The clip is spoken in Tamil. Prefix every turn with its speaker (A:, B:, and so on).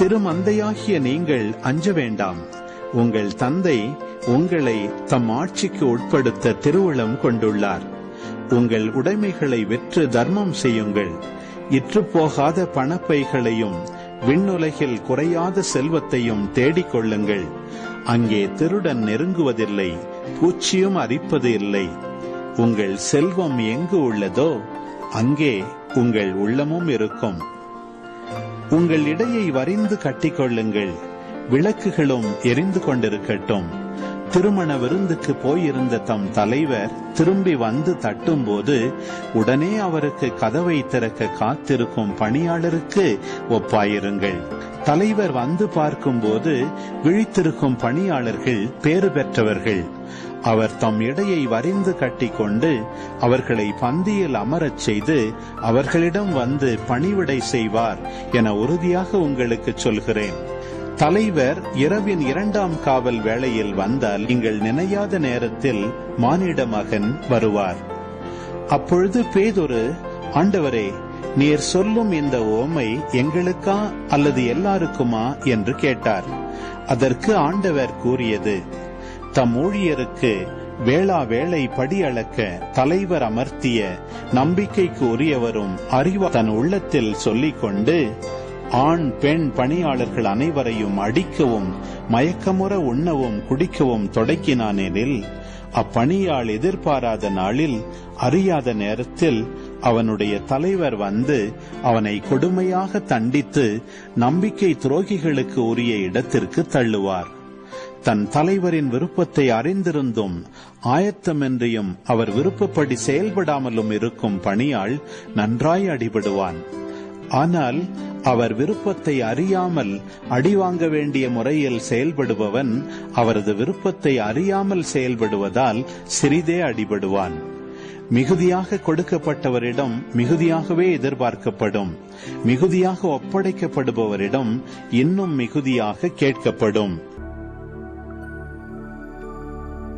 A: பிள்ளையாகிய நீங்கள் அஞ்ச வேண்டாம். உங்கள் தந்தை உங்களை தம் ஆட்சிக்கு உட்படுத்த திருவுளம் கொண்டுள்ளார். உங்கள் உடைமைகளை விற்று தர்மம் செய்யுங்கள். இற்றுப்போகாத பணப்பைகளையும் விண்ணுலகில் குறையாத செல்வத்தையும் தேடிக் கொள்ளுங்கள். அங்கே திருடன் நெருங்குவதில்லை பூச்சியும் அரிப்பது இல்லை. உங்கள் செல்வம் எங்கு உள்ளதோ அங்கே உங்கள் உள்ளமும் இருக்கும். உங்கள் இடையை வரிந்து கட்டிக்கொள்ளுங்கள். விளக்குகளும் எரிந்து கொண்டிருக்கட்டும். திருமண விருந்துக்கு போயிருந்த தம் தலைவர் திரும்பி வந்து தட்டும்போது உடனே அவருக்கு கதவை திறக்க காத்திருக்கும் பணியாளருக்கு ஒப்பாயிருங்கள். தலைவர் வந்து பார்க்கும்போது விழித்திருக்கும் பணியாளர்கள் பேறு பெற்றவர்கள். அவர் தம் இடையை வரிந்து கட்டிக்கொண்டு அவர்களை பந்தியில் அமரச் செய்து அவர்களிடம் வந்து பணிவிடை செய்வார் என உறுதியாக உங்களுக்கு சொல்கிறேன். தலைவர் இரவின் இரண்டாம் காவல் வேளையில் வந்தால் நீங்கள் நினையாத நேரத்தில் மானிட மகன் வருவார். அப்பொழுது பேதொரு ஆண்டவரே நீர் சொல்லும் இந்த ஓமை எங்களுக்கா அல்லது எல்லாருக்குமா? என்று கேட்டார். அதற்கு ஆண்டவர் கூறியது தம் ஊழியருக்கு வேளா வேளை படி அளக்க தலைவர் அமர்த்திய நம்பிக்கைக்கு உரியவரும் அறிவா தன் உள்ளத்தில் சொல்லிக் கொண்டு ஆண் பெண் பணியாளர்கள் அனைவரையும் அடிக்கவும் மயக்கமுற உண்ணவும் குடிக்கவும் தொடக்கினானெனில் அப்பணியாள் எதிர்பாராத நாளில் அறியாத நேரத்தில் அவனுடைய தலைவர் வந்து அவனை கொடுமையாக தண்டித்து நம்பிக்கை துரோகிகளுக்கு உரிய இடத்திற்கு தள்ளுவார். தன் தலைவரின் விருப்பத்தை அறிந்திருந்தும் ஆயத்தமின்றியும் அவர் விருப்பப்படி செயல்படாமலும் இருக்கும் பணியாள் நன்றாய் அடிபடுவான். ஆனால் அவர் விருப்பத்தை அறியாமல் அடிவாங்க வேண்டிய முறையில் செயல்படுபவன் அவரது விருப்பத்தை அறியாமல் செயல்படுவதால் சிறிதே அடிபடுவான். மிகுதியாக கொடுக்கப்பட்டவரிடம் மிகுதியாகவே எதிர்பார்க்கப்படும். மிகுதியாக ஒப்படைக்கப்படுபவரிடம் இன்னும் மிகுதியாக கேட்கப்படும்.